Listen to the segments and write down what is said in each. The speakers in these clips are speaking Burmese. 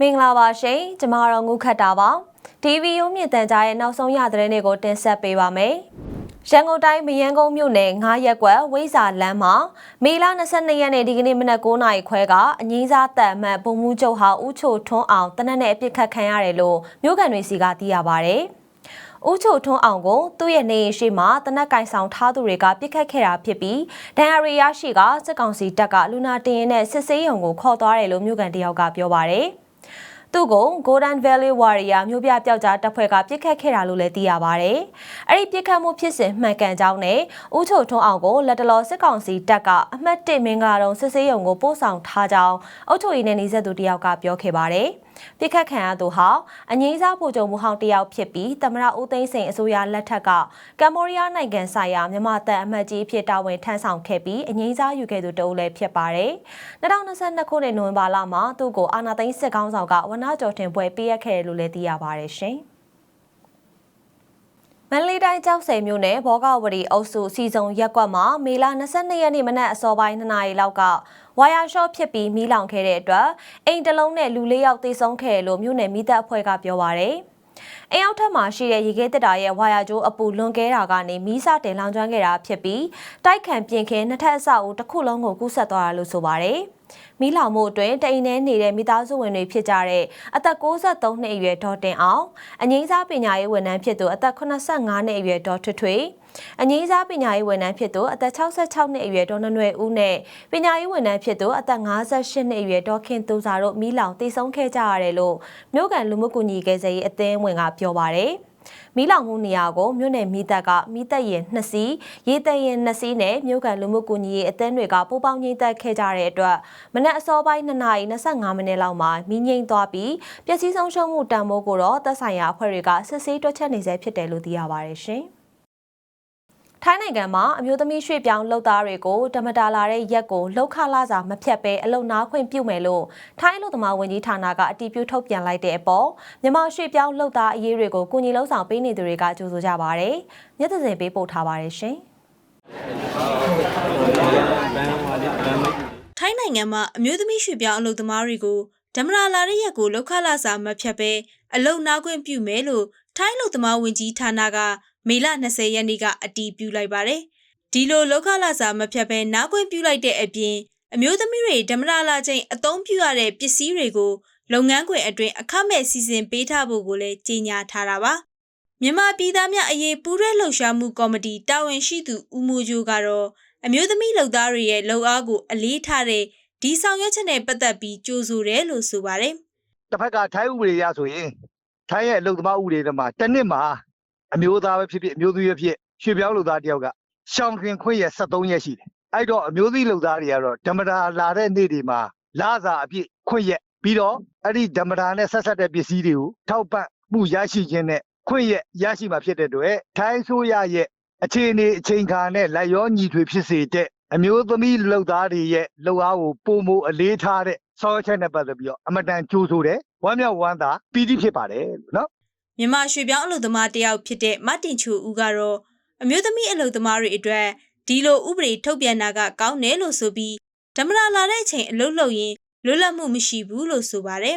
မင်္ဂလာပါရှင်ကျမတို့ငုခတ်တာပါ TV ရုံးမြင့်တန်ကြားရဲ့နောက်ဆုံးရသတင်းတွေကိုတင်ဆက်ပေးပါမယ်ရန်ကုန်တိုင်းမရန်ကုန်မြို့နယ်9ရက်ကွက်ဝိဇာလမ်းမှာမေလ22ရက်နေ့ဒီကနေ့မနက်9:00နာရီခွဲကအငိမ့်စားတန်အမှတ်ဘုံမှုချုပ်ဟာဦးချိုထွန်းအောင်တနက်နဲ့အပြစ်ခတ်ခံရတယ်လို့မြို့ကန်တွေစီကသိရပါဗျ။ ဦးချိုထွန်းအောင်ကိုသူ့ရဲ့နေအိမ်ရှိမှတနက်ကင်ဆောင်ထားသူတွေကပြစ်ခတ်ခဲ့တာဖြစ်ပြီးဒဏ်ရာရီရရှိကစစ်ကောင်စီတပ်ကလူနာတင်ရင်နဲ့စစ်ဆေးရုံကိုခေါ်သွားတယ်လို့မြို့ကန်တယောက်ကပြောပါရယ်။သူ့ကို Golden Valley Warrior မြို့ပြပျောက်ကြားတပ်ဖွဲ့ကပြစ်ခတ်ခဲ့တာလို့လည်းသိရပါဗျ။အဲ့ဒီပြစ်ခတ်မှုဖြစ်စဉ်မှန်ကန်ကြောင်းနဲ့ဦးချိုထွန်းအောင်ကိုလက်တလောစစ်ကောင်စီတပ်ကအမှတ်1မင်္ဂလာတုံးစစ်ဆေးရုံကိုပို့ဆောင်ထားကြောင်းအုပ်ချုပ်ရေးနဲ့နှိစက်သူတယောက်ကပြောခဲ့ပါတယ်။ပြစ်ခတ်ခံရသူဟာအငိမ့်စားပိုကြုံမှုဟောင်းတယောက်ဖြစ်ပြီးသမရဦးသိန်းစိန်အစိုးရလက်ထက်ကကမ္ဘောဒီးယားနိုင်ငံဆိုင်ရာမြန်မာတပ်အမတ်ကြီးအဖြစ်တာဝန်ထမ်းဆောင်ခဲ့ပြီးအငိမ့်စားယူခဲ့သူတဦးလည်းဖြစ်ပါတယ်။2022ခုနှစ်နိုဝင်ဘာလမှာသူ့ကိုအာနာသိန်းစစ်ကောင်းဆောင်ကဝနကျော်တင်ပွဲပေးအပ်ခဲ့တယ်လို့လည်းသိရပါတယ်ရှင်။ မန္တလေးတိုင်းကျောက်ဆယ်မြို့နယ်ဘောဂဝတီအုပ်စုစီစုံရက်ကွက်မှာမေလ22ရက်နေ့မနက်အစောပိုင်း2နာရီလောက်ကဝါယာရှော့ဖြစ်ပြီးမီးလောင်ခဲ့တဲ့အတွက်အိမ်တစ်လုံးနဲ့လူလေးယောက်သေဆုံးခဲ့တယ်လို့မြို့နယ်မိသက်အဖွဲ့ကပြောပါရယ်။အိမ်အောက်ထပ်မှာရှိတဲ့ရေခဲတက်တာရဲ့ဝါယာကျိုးအပူလွန်ကဲတာကနေမီးစတင်လောင်ကျွမ်းခဲ့တာဖြစ်ပြီးတိုက်ခန်ပြင်ခင်းနှစ်ထပ်အဆောက်အဦတစ်ခုလုံးကိုကူးဆက်သွားတာလို့ဆိုပါရယ်။ မီးလောင်မှုအတွင်းတိမ်ထဲနေတဲ့မိသားစုဝင်တွေဖြစ်ကြတဲ့အသက်63နှစ်အရွယ်ဒေါ်တင်အောင်အငိမ့်စားပညာရေးဝန်ထမ်းဖြစ်သူအသက်85နှစ်အရွယ်ဒေါ်ထွထွေအငိမ့်စားပညာရေးဝန်ထမ်းဖြစ်သူအသက်66နှစ်အရွယ်ဒေါ်နနွယ်ဦးနဲ့ပညာရေးဝန်ထမ်းဖြစ်သူအသက်58နှစ်အရွယ်ဒေါ်ခင်သူစာတို့မီးလောင်တိတ်ဆုံးခဲ့ကြရတယ်လို့မြို့ကန်လူမှုကူညီရေးရေးအသင်းဝင်ကပြောပါတယ် မီးလောင်မှုနေရာကိုမြို့နယ်မိသက်ကမိသက်ရင်2စီးရေသက်ရင်2စီးနဲ့မြို့ကန်လူမှုကူညီရေးအသင်းတွေကပိုးပေါင်းငိမ့်သက်ခဲ့ကြတဲ့အတွက်မနက်အစောပိုင်း2နာရီ25မိနစ်လောက်မှာမီးငိမ့်သွားပြီးပျက်စီးဆုံးရှုံးမှုတန်ဖိုးကိုတော့သက်ဆိုင်ရာအဖွဲ့တွေကစစ်ဆေးတွက်ချက်နေဆဲဖြစ်တယ်လို့သိရပါတယ်ရှင်။ ထိုင်းနိုင်ငံမှာအမျိုးသမီးရွှေ့ပြောင်းလုပ်သားတွေကိုဓမ္မတာလာတဲ့ရက်ကိုလောက်ခလာစာမဖြတ်ဘဲအလုံနာခွင့်ပြုမယ်လို့ထိုင်းလူသမားဝန်ကြီးဌာနကအတည်ပြုထုတ်ပြန်လိုက်တဲ့အပေါ်မြန်မာရွှေ့ပြောင်းလုပ်သားအရေးတွေကိုကုညီလှုံ့ဆော်ပေးနေသူတွေကကြိုဆိုကြပါတယ်။မျက်စင်ပေးပို့ထားပါတယ်ရှင်။ထိုင်းနိုင်ငံမှာအမျိုးသမီးရွှေ့ပြောင်းအလုပ်သမားတွေကိုဓမ္မရာလာတဲ့ရက်ကိုလောက်ခလာစာမဖြတ်ဘဲအလုံနာခွင့်ပြုမယ်လို့ထိုင်းအလုပ်သမားဝန်ကြီးဌာနက မေလ20ရက်နေ့ကအတည်ပြုလိုက်ပါတယ်။ဒီလိုလောက်ခလာစာမဖြတ်ဘဲနားခွင့်ပြုလိုက်တဲ့အပြင်အမျိုးသမီးတွေဓမ္မရာလာချိန်အသုံးပြုရတဲ့ပစ္စည်းတွေကိုလုပ်ငန်းခွင်အတွင်းအခမဲ့စီစဉ်ပေးထားဖို့ကိုလည်းကြေညာထားတာပါ။မြန်မာပြည်သားများအရေးပူးရဲလှုပ်ရှားမှုကော်မတီတာဝန်ရှိသူဦးမိုးကျိုးကတော့အမျိုးသမီးလုပ်သားတွေရဲ့လုပ်အားကိုအလေးထားတဲ့ဒီဆောင်ရွက်ချက်နဲ့ပတ်သက်ပြီးကြိုးဆိုတယ်လို့ဆိုပါတယ်တစ်ဖက်ကထိုင်းဥပဒေရဆိုရင်ထိုင်းရဲ့အလုပ်သမားဥပဒေတွေမှာတစ်နှစ်မှာ အမျိုးသားပဲဖြစ်ဖြစ်အမျိုးသမီးပဲဖြစ်ရွှေပြောင်းလုပ်သားတယောက်ကရှောင်ခင်ခွင့်ရ73ရက်ရှိတယ်။အဲ့တော့အမျိုးသမီးလုပ်သားတွေကတော့ဓမ္မတာလာတဲ့နေ့တွေမှာလာစာအပြည့်ခွင့်ရပြီးတော့အဲ့ဒီဓမ္မတာနဲ့ဆက်ဆက်တဲ့ပစ္စည်းတွေကိုထောက်ပံ့မှုရရှိခြင်းနဲ့ခွင့်ရရရှိမှာဖြစ်တဲ့အတွက်ထိုင်းဆိုရရဲ့အခြေအနေအချိန်ခါနဲ့လိုက်ရောညီထွေဖြစ်စေတဲ့အမျိုးသမီးလုပ်သားတွေရဲ့လုပ်အားကိုပုံမအလေးထားတဲ့ဆောက်ချက်နဲ့ပတ်သက်ပြီးတော့အမတန်ကြိုးဆိုတယ်ဝမ်းမြောက်ဝမ်းသာပီတိဖြစ်ပါတယ်လို့နော်။ မြန်မာရွှေပြောင်းအလုပ်သမားတယောက်ဖြစ်တဲ့မတင်ချိုဦးကတော့အမျိုးသမီးအလုပ်သမားတွေအတွက်ဒီလိုဥပဒေထုတ်ပြန်တာကကောင်းတယ်လို့ဆိုပြီးဓမ္မရာလာတဲ့အချိန်အလုပ်လုပ်ရင်လွတ်လပ်မှုမရှိဘူးလို့ဆိုပါတယ်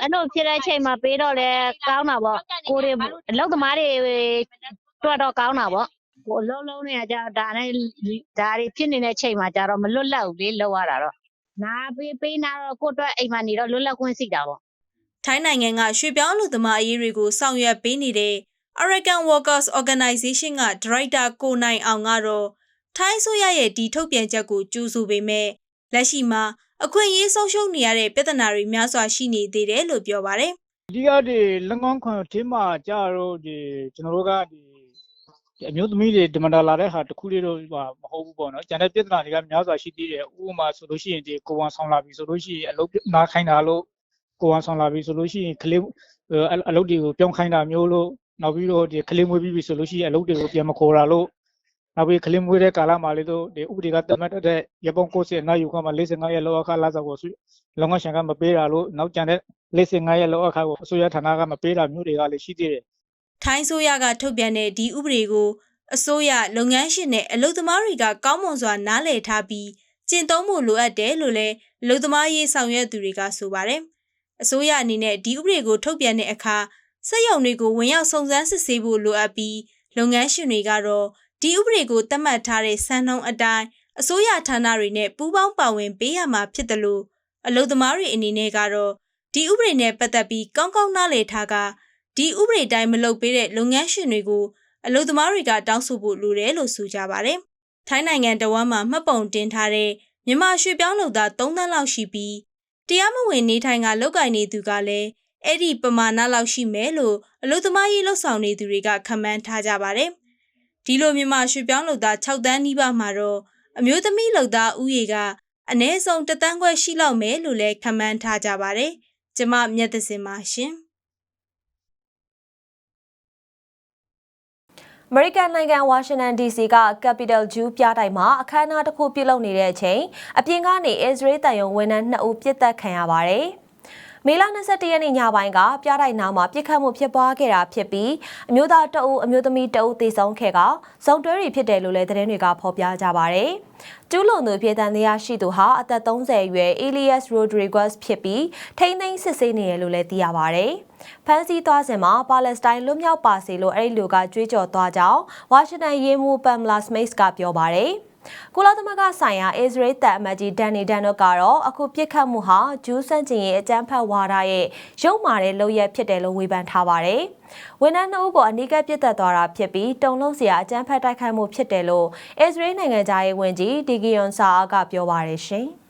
အဲ့လိုဖြစ်တဲ့အချိန်မှာပေးတော့လဲကောင်းတာပေါ့ကိုတွေအလုပ်သမားတွေတွေ့တော့ကောင်းတာပေါ့ကိုအလုံးလုံးတွေကကြာဒါနဲ့ဒါတွေဖြစ်နေတဲ့အချိန်မှာကြာတော့မလွတ်လပ်ဘူးလေလောက်ရတာတော့နာပေးပေးနာတော့ကိုယ့်အတွက်အိမ်မှာနေတော့လွတ်လပ်ခွင့်ရှိတာပေါ့။ ထိုင်းနိုင်ငံကရွှေပြောင်းအလုပ်သမားအရေးတွေကိုဆောင်ရွက်ပေးနေတဲ့ American Workers Organization ကဒါရိုက်တာကိုနိုင်အောင်ကတော့ထိုင်းဆိုရရဲ့ဒီထုတ်ပြန်ချက်ကိုကြိုးဆိုပေမဲ့လက်ရှိမှာအခွင့်အရေးဆုံးရှုံးနေရတဲ့ပြဿနာတွေများစွာရှိနေသေးတယ်လို့ပြောပါတယ်အဓိကဒီလက်ငန်းခွန်ထင်းမှာကြတော့ဒီကျွန်တော်တို့ကဒီဒီအမျိုးသမီးတွေဒီမန္တလာတဲ့ဟာတစ်ခုလေးတော့ဟိုမဟုတ်ဘူးပေါ့နော်ကျန်တဲ့ပြဿနာတွေကများစွာရှိသေးတယ်ဥပမာဆိုလို့ရှိရင်ဒီကိုဝန်ဆောင်လာပြီဆိုလို့ရှိရင်အလုပ်နားခိုင်းတာလို့ ကိုဝန်ဆောင်လာပြီဆိုလို့ရှိရင်ကလေးအလုပ်တွေကိုပြောင်းခိုင်းတာမျိုးလို့နောက်ပြီးတော့ဒီကလေးမွေးပြီးပြီဆိုလို့ရှိရင်အလုပ်တွေကိုပြန်မခေါ်တာလို့နောက်ပြီးကလေးမွေးတဲ့ကာလမှာလေတော့ဒီဥပဒေကတတ်မှတ်တဲ့ရပောင်း90အနားယူခမှာ45ရက်လောက်အခါလာစားကိုလုံငန်းရှင်ကမပေးတာလို့နောက်ကျန်တဲ့45ရက်လောက်အခါကိုအစိုးရဌာနကမပေးတာမျိုးတွေကလည်းရှိသေးတယ်။ထိုင်းဆိုရကထုတ်ပြန်တဲ့ဒီဥပဒေကိုအစိုးရလုပ်ငန်းရှင်နဲ့အလုပ်သမားတွေကကောင်းမွန်စွာနားလည်ထားပြီးကျင့်သုံးမှုလိုအပ်တယ်လို့လည်းအလုံသမားရေးဆောင်ရွက်သူတွေကဆိုပါတယ်။ အစိုးရအနေနဲ့ဒီဥပဒေကိုထုတ်ပြန်တဲ့အခါစက်ရုံတွေကိုဝင်ရောက်စုံစမ်းစစ်ဆေးဖို့လိုအပ်ပြီးလုပ်ငန်းရှင်တွေကတော့ဒီဥပဒေကိုသတ်မှတ်ထားတဲ့စံနှုန်းအတိုင်းအစိုးရဌာနတွေနဲ့ပူးပေါင်းပါဝင်ပေးရမှာဖြစ်တယ်လို့အလုံသမားတွေအနေနဲ့ကတော့ဒီဥပဒေနဲ့ပတ်သက်ပြီးကောင်းကောင်းနားလည်ထားကဒီဥပဒေတိုင်းမလုပ်ပေးတဲ့လုပ်ငန်းရှင်တွေကိုအလုံသမားတွေကတောင်းဆိုဖို့လိုတယ်လို့ဆိုကြပါတယ်။ထိုင်းနိုင်ငံတဝမ်းမှာမှတ်ပုံတင်ထားတဲ့မြန်မာရွှေပြောင်းလုပ်သား3သန်းလောက်ရှိပြီး တရားမဝင်နေထိုင်ကလောက်ကင်နေသူကလည်းအဲ့ဒီပမာဏလောက်ရှိမယ်လို့အလို့သမားရေးလှုပ်ဆောင်နေသူတွေကခန့်မှန်းထားကြပါတယ်။ဒီလိုမြန်မာရွှေပြောင်းလုပ်သား6တန်းနီးပါးမှာတော့အမျိုးသမီးလုပ်သားဥယေကအနည်းဆုံးတသန်းခွဲရှိလောက်မယ်လို့လည်းခန့်မှန်းထားကြပါတယ်။ကျမမြတ်သစင်ပါရှင်။ အမေရိကန်နိုင်ငံဝါရှင်တန် DC က Capital Jew ပြတိုက်မှာအခမ်းအနားတစ်ခုပြုလုပ်နေတဲ့အချိန်အပြင်ကနေအစ္စရေးတန်ယုံဝန်ထမ်း2ဦးပြစ်တက်ခံရပါတယ်။ မေလ21ရက်နေ့ညပိုင်းကပြတိုက်နားမှာပြစ်ခတ်မှုဖြစ်ပွားခဲ့တာဖြစ်ပြီးအမျိုးသားတအုပ်အမျိုးသမီးတအုပ်သေဆုံးခဲ့ကစုံတွဲတွေဖြစ်တယ်လို့လည်းသတင်းတွေကဖော်ပြကြပါတယ်။ကျူးလွန်သူပြည်တန်တရားရှိသူဟာအသက်30အရွယ် Elias Rodriguez ဖြစ်ပြီးထိန်းသိမ်းစစ်ဆေးနေတယ်လို့လည်းသိရပါတယ်။ဖမ်းဆီးသွားစဉ်မှာပါလက်စတိုင်းလွတ်မြောက်ပါစေလို့အဲ့ဒီလူကကြွေးကြော်သွားကြောင်းဝါရှင်တန်ရေးမှူးပမ်လာစမိတ်ကပြောပါတယ်။ ကုလသမဂ္ဂဆိုင်ရာအစ္စရေးတပ်အမတ်ကြီးဒန်နီဒန်တို့ကတော့အခုပြစ်ခတ်မှုဟာဂျူးဆန့်ကျင်ရေးအကြမ်းဖက်ဝါဒရဲ့ရုပ်မာတဲ့လုပ်ရက်ဖြစ်တယ်လို့ဝေဖန်ထားပါတယ်။ဝန်ထမ်းနှုတ်ကိုအနိကပြစ်တက်သွားတာဖြစ်ပြီးတုံလုံးစရာအကြမ်းဖက်တိုက်ခိုက်မှုဖြစ်တယ်လို့အစ္စရေးနိုင်ငံသားရေးဝန်ကြီးဒီဂီယွန်ဆာအာကပြောပါတယ်ရှင်။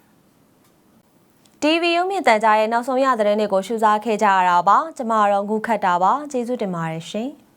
TV ရုံမြင့်တန်ကြားရဲ့နောက်ဆုံးရသတင်းတွေကိုရှုစားခဲ့ကြရတာပါ။ကျမတော့ငုခတ်တာပါ။ကျေးဇူးတင်ပါတယ်ရှင်။